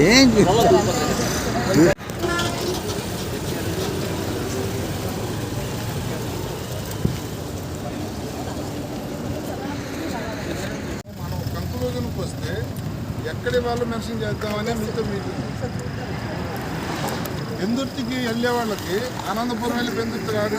ఏం మనం కంక్లూజన్కి వస్తే ఎక్కడి వాళ్ళు మెన్షన్ చేద్దామనే మీతో మీటింగ్. పెందుర్తికి వెళ్ళే వాళ్ళకి అనంతపురం వెళ్ళి పెందుర్తి రాడు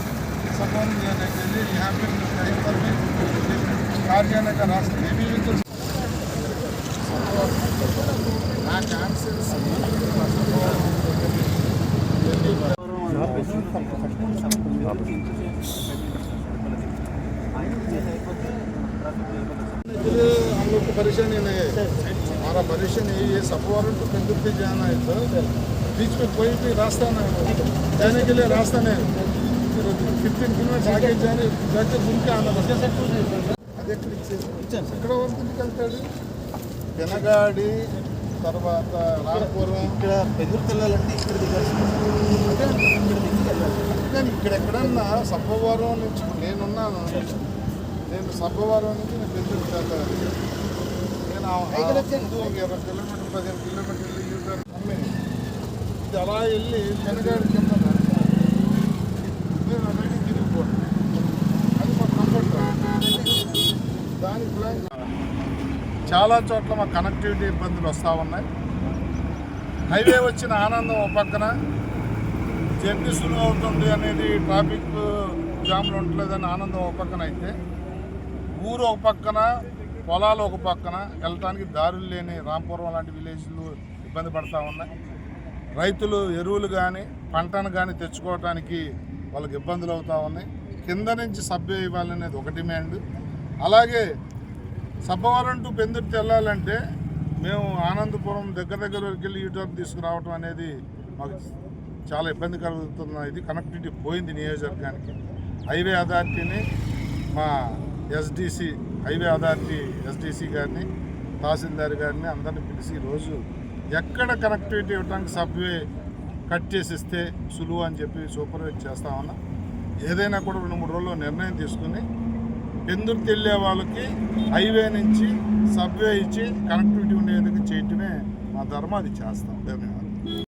सामान जाने के लिए यहाँ पे कहीं पर भी कार जाने का रास्ता ये भी तो నా ఛాన్సెస్ हम लोग को परेशानी नहीं है हमारा परेशानी यही है सपवारन टू पेंदुर्ती जाना है तो बीच में कोई भी रास्ता नहीं है जाने के लिए रास्ता नहीं है ఫిఫ్టీన్ కిలోమీటర్స్ ప్యాకేజ్ అని దగ్గర ఉంటే అదే ఎక్కడ వెళ్తాడు పెనగాడి తర్వాత రామపురం ఇక్కడ బెంగళూరు వెళ్ళాలంటే ఇక్కడ దిగాల్సి ఇక్కడ ఎక్కడన్నా సబ్బవరం నుంచి నేనున్నాను. నేను సబ్బవరం నుంచి నేను బెంగళూరు నేను ఇరవై కిలోమీటర్ పదిహేను కిలోమీటర్లు ఇది అలా వెళ్ళి పెనగాడి కింద చాలా చోట్ల మా కనెక్టివిటీ ఇబ్బందులు వస్తూ ఉన్నాయి. హైవే వచ్చిన ఆనందం ఒక పక్కన. జర్నీ సులువు అవుతుంది అనేది ట్రాఫిక్ జామ్లు ఉండలేదని ఆనందం ఒక పక్కన అయితే. ఊరు ఒక పక్కన పొలాలు ఒక పక్కన వెళ్ళటానికి దారులు లేని రాంపురం లాంటి విలేజ్లు ఇబ్బంది పడతా ఉన్నాయి. రైతులు ఎరువులు కానీ పంటను కానీ తెచ్చుకోవటానికి వాళ్ళకి ఇబ్బందులు అవుతూ ఉన్నాయి. కింద నుంచి సభ్య ఇవ్వాలనేది ఒక డిమాండ్ అలాగే సబ్బవరం టు పెందుర్తి వెళ్ళాలంటే మేము ఆనందపురం దగ్గర దగ్గర వరకు వెళ్ళి యూటర్న్ తీసుకురావటం అనేది మాకు చాలా ఇబ్బంది కలుగుతున్న ఇది. కనెక్టివిటీ పోయింది నియోజకవర్గానికి. హైవే అథారిటీని మా ఎస్డిసి హైవే అథారిటీ ఎస్డిసి గారిని తహసీల్దార్ గారిని అందరిని పిలిచి ఈరోజు ఎక్కడ కనెక్టివిటీ ఇవ్వడానికి సబ్వే కట్ చేసి ఇస్తే సులువు అని చెప్పి సూపర్వైజ్ చేస్తా ఉన్నా. ఏదైనా కూడా రెండు మూడు రోజుల్లో నిర్ణయం తీసుకుని ఎందుకు వెళ్ళే వాళ్ళకి హైవే నుంచి సబ్వే ఇచ్చి కనెక్టివిటీ ఉండేందుకు చేయటమే మా ధర్మం అది చేస్తాం. ధన్యవాదాలు.